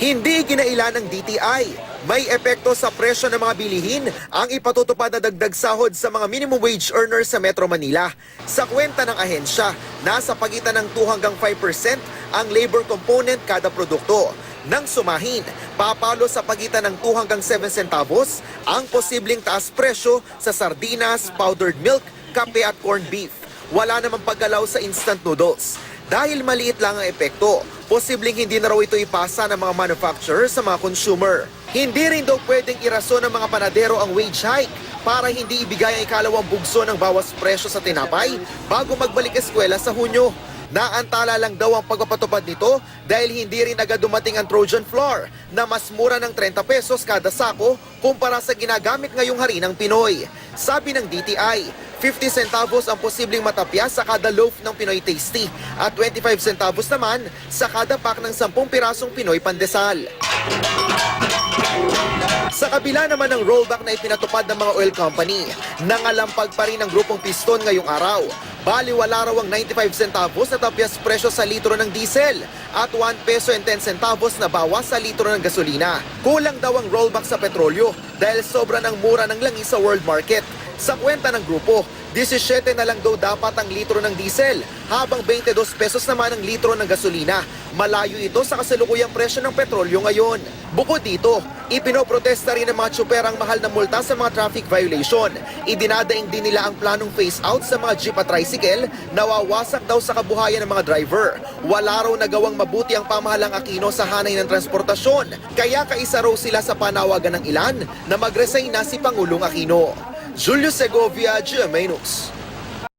Hindi kinailan ng DTI. May epekto sa presyo ng mga bilihin ang ipatutupad na dagdag sahod sa mga minimum wage earners sa Metro Manila. Sa kwenta ng ahensya, nasa pagitan ng 2 hanggang 5% ang labor component kada produkto. Nang sumahin, papalo sa pagitan ng 2 hanggang 7 centavos ang posibleng taas presyo sa sardinas, powdered milk, kape at corned beef. Wala namang paggalaw sa instant noodles. Dahil maliit lang ang epekto, posibleng hindi na raw ito ipasa ng mga manufacturer sa mga consumer. Hindi rin daw pwedeng irason ng mga panadero ang wage hike para hindi ibigay ang ikalawang bugso ng bawas presyo sa tinapay bago magbalik eskwela sa Hunyo. Naantala lang daw ang pagpapatupad nito dahil hindi rin agad dumating ang Trojan flour na mas mura ng 30 pesos kada sako kumpara sa ginagamit ngayong harinang Pinoy. Sabi ng DTI, 50 centavos ang posibleng matapya sa kada loaf ng Pinoy Tasty at 25 centavos naman sa kada pack ng 10 pirasong Pinoy Pandesal. Sa kabila naman ng rollback na ipinatupad ng mga oil company, nangalampag pa rin ang grupong piston ngayong araw. Bali wala raw ang 95 centavos na tapyas presyo sa litro ng diesel at 1 peso and 10 centavos na bawas sa litro ng gasolina. Kulang daw ang rollback sa petrolyo dahil sobra ng mura ng langis sa world market. Sa kwenta ng grupo, 17 na lang daw dapat ang litro ng diesel, habang 22 pesos naman ang litro ng gasolina. Malayo ito sa kasalukuyang presyo ng petrolyo ngayon. Bukod dito, ipinoprotesta rin ng mga tsuper ang mahal na multa sa mga traffic violation. Idinadaing din nila ang planong phase out sa mga jeep at tricycle na wawasak daw sa kabuhayan ng mga driver. Wala raw nagawang mabuti ang pamahalang Aquino sa hanay ng transportasyon, kaya kaisa raw sila sa panawagan ng ilan na mag-resign na si Pangulong Aquino. Júlio Segovia de menos.